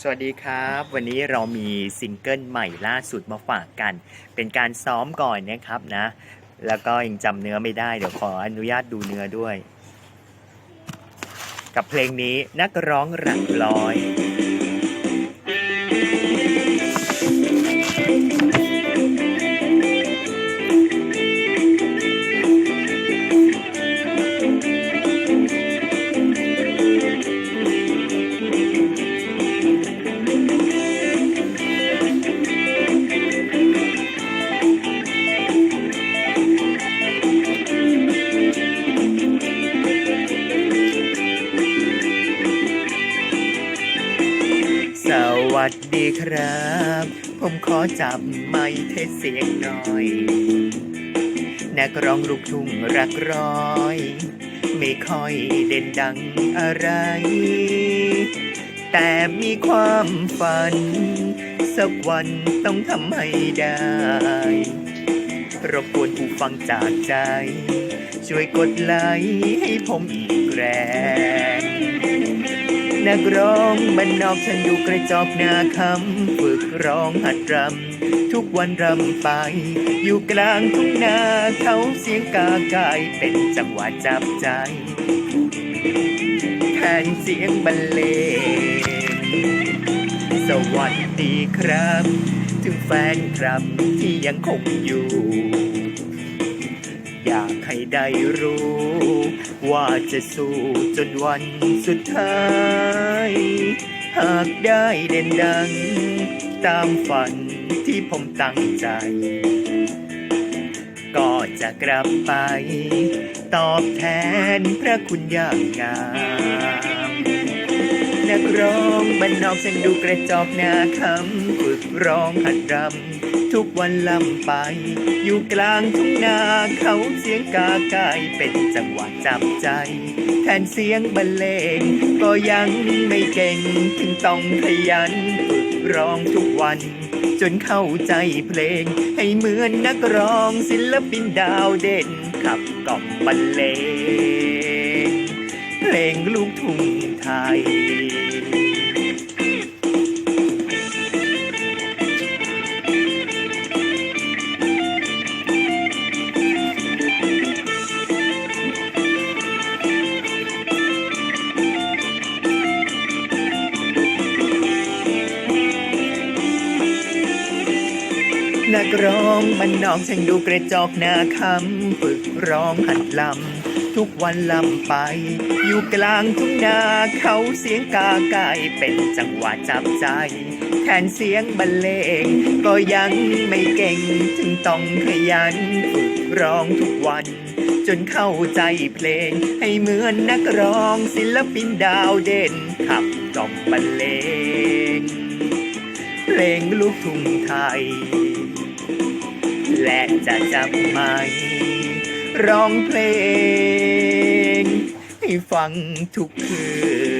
สวัสดีครับ วันนี้เรามีซิงเกิลใหม่ล่าสุดมาฝากกัน เป็นการซ้อมก่อนนะครับนะ แล้วก็ยังจำเนื้อไม่ได้เดี๋ยวขออนุญาตดูเนื้อด้วย กับเพลงนี้นักร้องหลักร้อย วัสดีครับ ผมขอจับไม้เทเสียงหน่อย นักร้องลูกทุ่งรักร้อย ไม่ค่อยเด่นดังอะไร แต่มีความฝัน สักวันต้องทำให้ได้ รบกวนผู้ฟังจากใจ ช่วยกดไลค์ให้ผมอีกแรง นักร้องมันนอกฉันดูกระจอกหน้าคำฝึกร้องหัดรำ ทุกวันรำไป อยู่กลางทุ่งนาเขาเสียงกาไก่เป็นจังหวะจับใจแทนเสียงบรรเลงสวัสดีครับ ถึงแฟนครับที่ยังคงอยู่ อยากให้ได้รู้ ว่าจะสู้จนวันสุดท้าย หากได้เด่นดัง ตามฝันที่ผมตั้งใจ ก็จะกลับไป ตอบแทนพระคุณอย่างงาม นักร้องบ้านนอกฉันดูกระจอกหน้าคำฝึกร้องหัดรำทุกวันลำไป อยู่กลางทุ่งนาเขาเสียงกาไก่เป็นจังหวะจับใจ แทนเสียงบรรเลง ก็ยังไม่เก่งถึงต้องขยันฝึกร้องทุกวัน จนเข้าใจเพลง ให้เหมือนนักร้องศิลปินดาวเด่นขับกล่อมบรรเลง เพลงลูกทุ่งไทย นักร้องมันนอกฉันดูกระจอกหน้าคำฝึกร้องหัดลำ ทุกวันลำไป อยู่กลางทุ่งนาเขาเสียงกาไก่เป็นจังหวะจับใจ แทนเสียงบรรเลง ก็ยังไม่เก่งถึงต้องขยันฝึกร้องทุกวัน จนเข้าใจเพลง ให้เหมือนนักร้องศิลปินดาวเด่นขับกล่อมบรรเลง เพลงลูกทุ่งไทย และจะจับไม ร้องเพลง ให้ฟังทุกคืน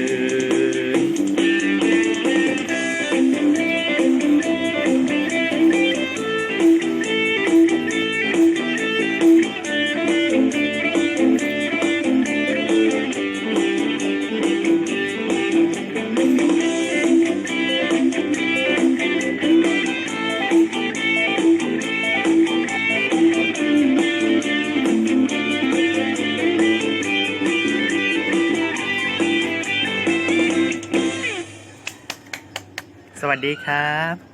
วัสดีครับ